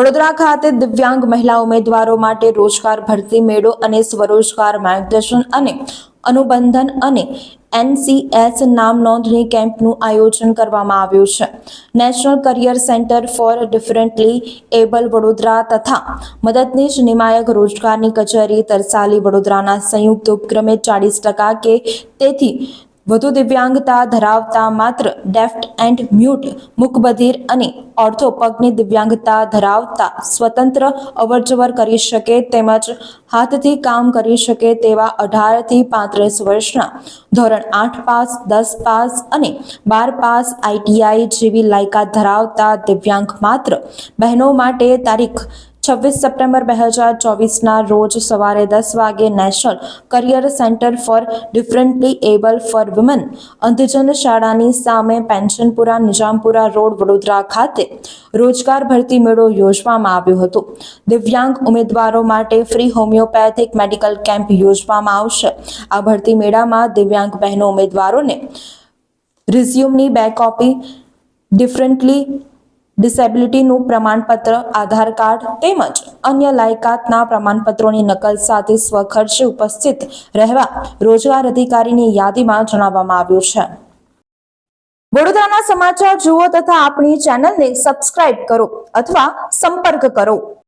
વડોદરા ખાતે દિવ્યાંગ મહિલા ઉમેદવારો માટે રોજગાર ભરતી મેળો અને સ્વરોજગાર માર્ગદર્શન અને અનુબંધન અને એનસીએસ નામ નોંધણી કેમ્પનું આયોજન કરવામાં આવ્યું છે. National career centre for differently able Vadodara તથા મદદનીશ નિમાયક રોજગારની કચેરી તરસાલી વડોદરાના સંયુક્ત ઉપક્રમે ચાળીસ ટકા કે તેથી વધુ દિવ્યાંગતા ધરાવતા માત્ર ડેફ્ટ એન્ડ મ્યુટ મુકબધિર અને ઓર્થો પગની દિવ્યાંગતા ધરાવતા સ્વતંત્ર, અવરજવર કરી શકે તેમજ હાથથી કામ કરી શકે તેવા અઢારથી પાંત્રીસ વર્ષના ધોરણ આઠ પાસ, દસ પાસ અને બાર પાસ આઈટીઆઈ જેવી લાયકાત ધરાવતા દિવ્યાંગ માત્ર બહેનો માટે તારીખ છવ્વીસ સપ્ટેમ્બર બે હજાર ચોવીસના રોજ સવારે દસ વાગે national career centre for differently able for woman અંધજન શાળાની સામે પેન્શનપુરા નિજામપુરા રોડ વડોદરા ખાતે રોજગાર ભરતી મેળો યોજવામાં આવ્યો હતો. દિવ્યાંગ ઉમેદવારો માટે ફ્રી હોમિયોપેથિક મેડિકલ કેમ્પ યોજવામાં આવશે. આ ભરતી મેળામાં દિવ્યાંગ બહેનો ઉમેદવારોને રિઝ્યુમની બે કોપી ડિફરન્ટલી ડિસેબિલિટીનું પ્રમાણપત્ર, આધાર કાર્ડ તેમજ અન્ય લાયકાતના પ્રમાણપત્રોની નકલ સાથે સ્વખર્ચે ઉપસ્થિત રહેવા રોજગાર અધિકારીની યાદીમાં જણાવવામાં આવ્યું છે. વડોદરાના સમાચાર જુઓ તથા આપણી ચેનલને સબસ્ક્રાઇબ કરો અથવા સંપર્ક કરો.